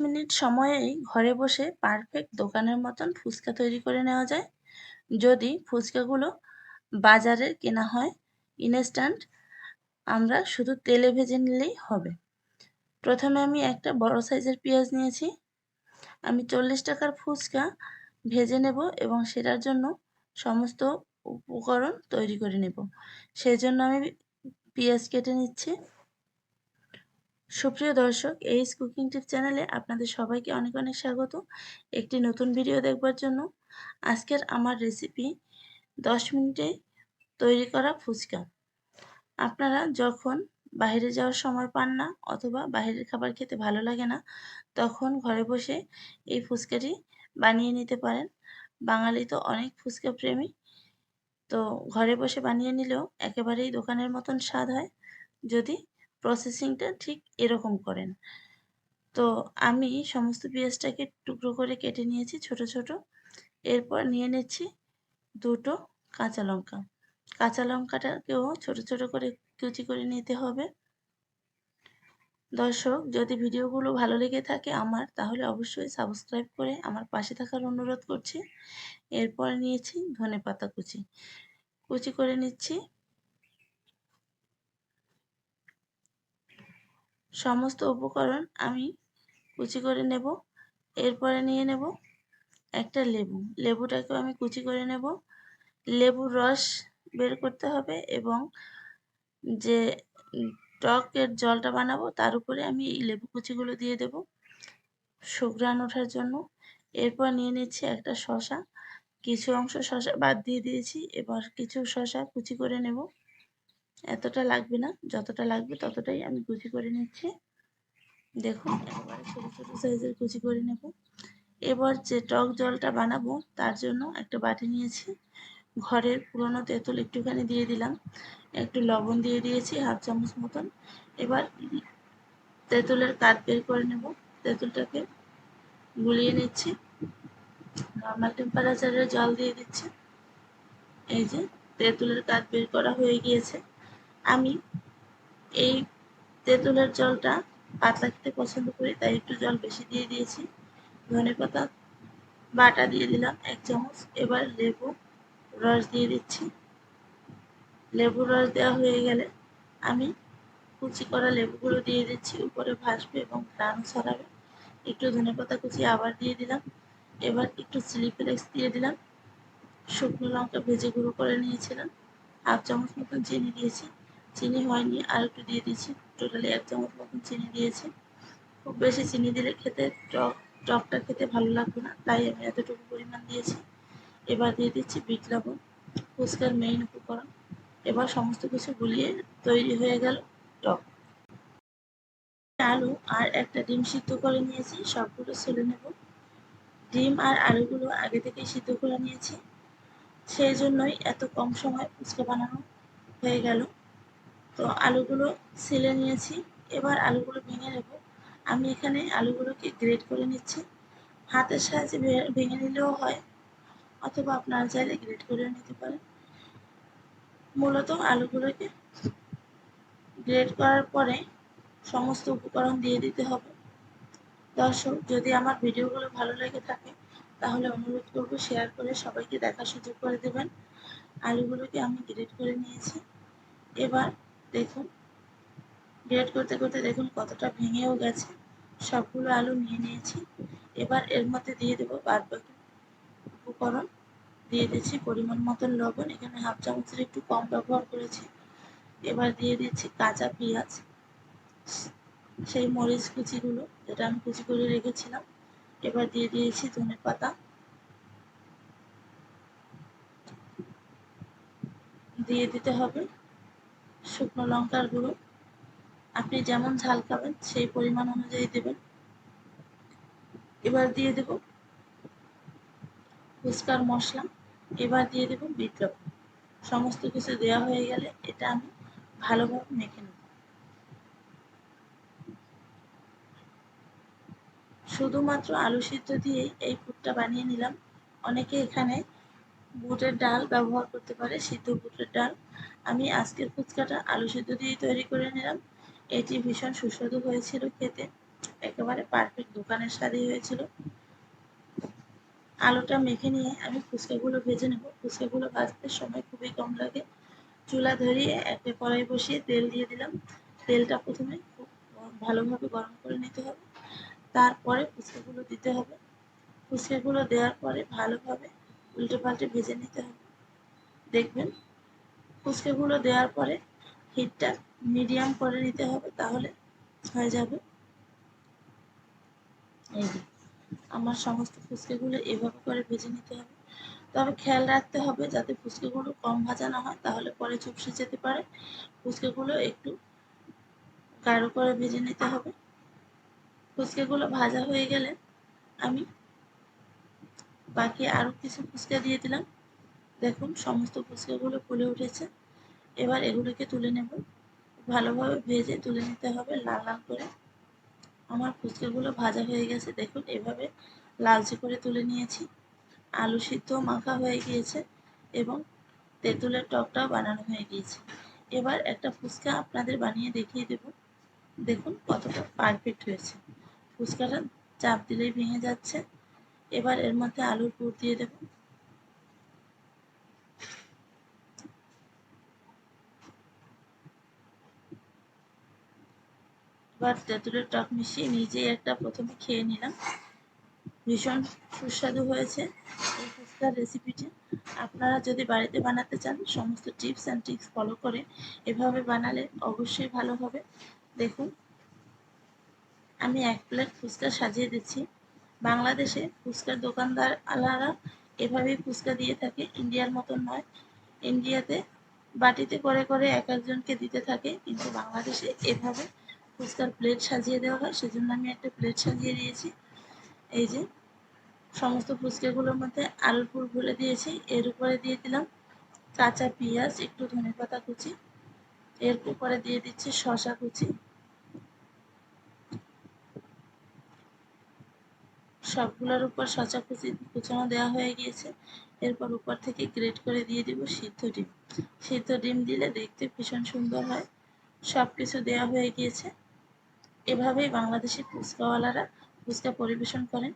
Minute সময়েই ঘরে বসে পারফেক্ট দোকানের মতন ফুচকা তৈরি করে নেওয়া যায়। যদি ফুচকাগুলো বাজারের কেনা হয় ইনস্ট্যান্ট আমরা শুধু তেলে ভেজে নিলেই হবে। প্রথমে আমি একটা বড় সাইজের পেঁয়াজ নিয়েছি। আমি চল্লিশ টাকার ফুচকা ভেজে নেব এবং সেটার জন্য সমস্ত উপকরণ তৈরি করে নেব। সেই জন্য আমি পেঁয়াজ কেটে নিচ্ছি। সুপ্রিয় দর্শক এইচ কুকিং টিপ চ্যানেলে আপনাদের সবাইকে অনেক অনেক স্বাগত। একটি নতুন ভিডিও দেখবার জন্য আজকের আমার রেসিপি দশ মিনিটে তৈরি করা ফুচকা। আপনারা যখন বাইরে যাওয়ার সময় পান না অথবা বাইরের খাবার খেতে ভালো লাগে না, তখন ঘরে বসে এই ফুচকাটি বানিয়ে নিতে পারেন। বাঙালি তো অনেক ফুচকা প্রেমী। তো ঘরে বসে বানিয়ে নিলেও একেবারেই দোকানের মতন স্বাদ হয়। যদি প্রসেসিংটা ঠিক এরকম করেন। তো আমি সমস্ত পেঁয়াজটাকে টুকরো করে কেটে নিয়েছি ছোট ছোট। এরপর নিয়ে নিচ্ছি দুটো কাঁচা লঙ্কা। কাঁচা লঙ্কাটাকেও ছোট ছোট করে কুচি করে নিতে হবে। দর্শক, যদি ভিডিওগুলো ভালো লেগে থাকে আমার, তাহলে অবশ্যই সাবস্ক্রাইব করে আমার পাশে থাকার অনুরোধ করছি। এরপর নিয়েছি ধনে পাতা কুচি। কুচি করে নিচ্ছি সমস্ত উপকরণ আমি কুচি করে নেব। এরপরে নিয়ে নেব একটা লেবু। লেবুটাকেও আমি কুচি করে নেব। লেবুর রস বের করতে হবে এবং যে টকের জলটা বানাবো, তার উপরে আমি এই লেবু কুচিগুলো দিয়ে দেব সুগ্রান ওঠার জন্য। এরপর নিয়ে নিচ্ছি একটা শশা কিছু অংশ শশা বাদ দিয়ে দিয়েছি। এবার কিছু শশা কুচি করে নেব। এতটা লাগবে না, যতটা লাগবে ততটাই আমি কুচি করে নিচ্ছি। দেখুন, একেবারে ছোটো ছোটো সাইজের কুচি করে নেব। এবার যে টক জলটা বানাবো, তার জন্য একটা বাটি নিয়েছি। ঘরের পুরনো তেঁতুল একটুখানি দিয়ে দিলাম। একটু লবণ দিয়ে দিয়েছি, হাফ চামচ মতন। এবার তেঁতুলের কাঠ বের করে নেব। তেঁতুলটাকে গুলিয়ে নিচ্ছি। নর্মাল টেম্পারেচারে জল দিয়ে দিচ্ছি। এই যে, তেঁতুলের কাঠ বের করা হয়ে গিয়েছে। আমি এই তেঁতুলের জলটা পাতলা খেতে পছন্দ করি, তাই একটু জল বেশি দিয়ে দিয়েছি। ধনে পাতা বাটা দিয়ে দিলাম এক চামচ। এবার লেবু রস দিয়ে দিচ্ছি। লেবুর রস দেওয়া হয়ে গেলে আমি কুচি করা লেবুগুলো দিয়ে দিচ্ছি। উপরে ভাসবে এবং প্রাণ ছড়াবে। একটু ধনে পাতা কুচি আবার দিয়ে দিলাম। এবার একটু চিলি ফ্লেক্স দিয়ে দিলাম। শুকনো লঙ্কা ভেজে গুঁড়ো করে নিয়েছিলাম। হাফ চামচ মতন চিনি দিয়েছি। চিনি হয়নি, আর একটু দিয়ে দিয়েছি। টোটালি এক চামচ মতন চিনি দিয়েছি। খুব বেশি চিনি দিলে খেতে টক, টকটা খেতে ভালো লাগবে না, তাই আমি এতটুকু পরিমাণ দিয়েছি। এবার দিয়ে দিচ্ছি বিট লবণ, ফুচকার মেইন উপকরণ। এবার সমস্ত কিছু গুলিয়ে তৈরি হয়ে গেল টক। আলু আর একটা ডিম সিদ্ধ করে নিয়েছি, সবগুলো ছেলে নেব। ডিম আর আলুগুলো আগে থেকেই সিদ্ধ করে নিয়েছি। সেই জন্যই এত কম সময় ফুচকা বানানো হয়ে গেল। তো আলুগুলো ছেলে নিয়েছি। এবার আলুগুলো ভেঙে নেব। আমি এখানে আলুগুলোকে গ্রেড করে নিচ্ছি। হাতের সাহায্যে ভেঙে নিলেও হয়, অথবা আপনারা চাইলে গ্রেড করে নিতে পারেন। মূলত আলুগুলোকে গ্রেড করার পরে সমস্ত উপকরণ দিয়ে দিতে হবে। দর্শক, যদি আমার ভিডিওগুলো ভালো লেগে থাকে, তাহলে অনুরোধ করব শেয়ার করে সবাইকে দেখার সুযোগ করে দেবেন। আলুগুলোকে আমি গ্রেড করে নিয়েছি। এবার দেখুন। গ্রেট করতে করতে দেখুন কতটা ভেঙেও গেছে। সবগুলো আলু নিয়ে নিয়েছি। এবার এর মধ্যে দিয়ে দেবো বাদ বাকি উপকরণ। দিয়ে দিচ্ছি পরিমাণ মতন লবণ। এখানে হাফ চামচের একটু কম ব্যবহার করেছি। এবার দিয়ে দিচ্ছি কাঁচা পেঁয়াজ। সেই মরিচ কুচিগুলো যেটা আমি কুচি করে রেখেছিলাম। এবার দিয়ে দিয়েছি ধনে পাতা। দিয়ে দিতে হবে শুকনো লঙ্কার গুঁড়ো। আপনি যেমন ঝাল খাবেন, সেই পরিমাণ অনুযায়ী দেবেন। এবার দিয়ে দেব ফুচকার মশলা। এবার দিয়ে দেব বিট লবণ সমস্ত কিছু দেওয়া হয়ে গেলে এটা আমি ভালোভাবে মেখে নেব। শুধুমাত্র আলু সিদ্ধ দিয়ে এই ফুডটা বানিয়ে নিলাম। অনেকে এখানে বুটের ডাল ব্যবহার করতে পারে, সিদ্ধ বুটের ডাল। আমি আজকের ফুচকাটা আলু সিদ্ধ দিয়ে তৈরি করে নিলাম। এটি ভীষণ সুস্বাদু হয়েছিল খেতে। একেবারে পারফেক্ট দোকানের স্বাদই হয়েছিল। আলুটা মেখে নিয়ে আমি ফুচকাগুলো ভেজে নেব। ফুচকাগুলো ভাজতে সময় খুবই কম লাগে। চুলা ধরিয়ে একটা কড়াই বসিয়ে তেল দিয়ে দিলাম। তেলটা প্রথমে খুব ভালোভাবে গরম করে নিতে হবে। তারপরে ফুচকাগুলো দিতে হবে। ফুচকাগুলো দেওয়ার পরে ভালোভাবে উল্টে পাল্টে ভেজে নিতে হবে। দেখবেন, ফুচকাগুলো দেওয়ার পরে হিটটা মিডিয়াম করে নিতে হবে, তাহলে হয়ে যাবে। এই যে, আমার সমস্ত ফুচকাগুলো এভাবে করে ভেজে নিতে হবে। তবে খেয়াল রাখতে হবে, যাতে ফুচকাগুলো কম ভাজা না হয়, তাহলে পরে চুপসে যেতে পারে। ফুচকাগুলো একটু গাঢ় করে ভেজে নিতে হবে। ফুচকাগুলো ভাজা হয়ে গেলে আমি বাকি আরও কিছু ফুচকা দিয়ে দিলাম। দেখুন, সমস্ত ফুচকাগুলো ফুলে উঠেছে। এবার এগুলোকে তুলে নেব। ভালোভাবে ভেজে তুলে নিতে হবে লাল লাল করে। আমার ফুচকাগুলো ভাজা হয়ে গেছে। দেখুন, এভাবে লালচে করে তুলে নিয়েছি। আলু সিদ্ধ মাখা হয়ে গিয়েছে এবং তেঁতুলের টকটাও বানানো হয়ে গিয়েছে। এবার একটা ফুচকা আপনাদের বানিয়ে দেখিয়ে দেব। দেখুন কতটা পারফেক্ট হয়েছে। ফুচকাটা চাপ দিলেই ভেঙে যাচ্ছে। এবার এর মধ্যে আলুর পুর দিয়ে দেব। এবার তেঁতুলের টক মিশিয়ে নিজেই একটা প্রথমে খেয়ে নিলাম। ভীষণ সুস্বাদু হয়েছে এই ফুচকার রেসিপিটি আপনারা যদি বাড়িতে বানাতে চান, সমস্ত টিপস অ্যান্ড ট্রিক্স ফলো করে এভাবে বানালে অবশ্যই ভালো হবে। দেখুন, আমি এক প্লেট ফুচকা সাজিয়ে দিচ্ছি। বাংলাদেশে ফুচকার দোকানদার আলারা এভাবেই ফুচকা দিয়ে থাকে। ইন্ডিয়ার মতন নয়। ইন্ডিয়াতে বাটিতে করে করে এক একজনকে দিতে থাকে, কিন্তু বাংলাদেশে এভাবে ফুচকার প্লেট সাজিয়ে দেওয়া হয়। সেজন্য আমি একটা প্লেট সাজিয়ে দিয়েছি এই যে, সমস্ত ফুচকাগুলোর মধ্যে আলুর পুর ভুলে দিয়েছি। এর উপরে দিয়ে দিলাম কাঁচা পেঁয়াজ, একটু ধনে পাতা কুচি। এর উপরে দিয়ে দিচ্ছি শশা কুচি। সবগুলোর উপর শশা কুচি কুচানো দেওয়া হয়ে গিয়েছে। এরপর উপর থেকে গ্রেট করে দিয়ে দিব সিদ্ধ ডিম। সিদ্ধ ডিম দিলে দেখতে ভীষণ সুন্দর হয়। সব কিছু দেওয়া হয়ে গিয়েছে। এভাবেই বাংলাদেশের ফুচকাওয়ালারা ফুচকা পরিবেশন করেন।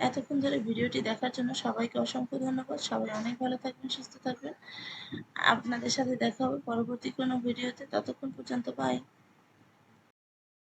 এতক্ষণ ধরে ভিডিওটি দেখার জন্য সবাইকে অসংখ্য ধন্যবাদ। সবাই অনেক ভালো থাকবেন, সুস্থ থাকবেন। আপনাদের সাথে দেখা হবে পরবর্তী কোনো ভিডিওতে। ততক্ষণ পর্যন্ত বাই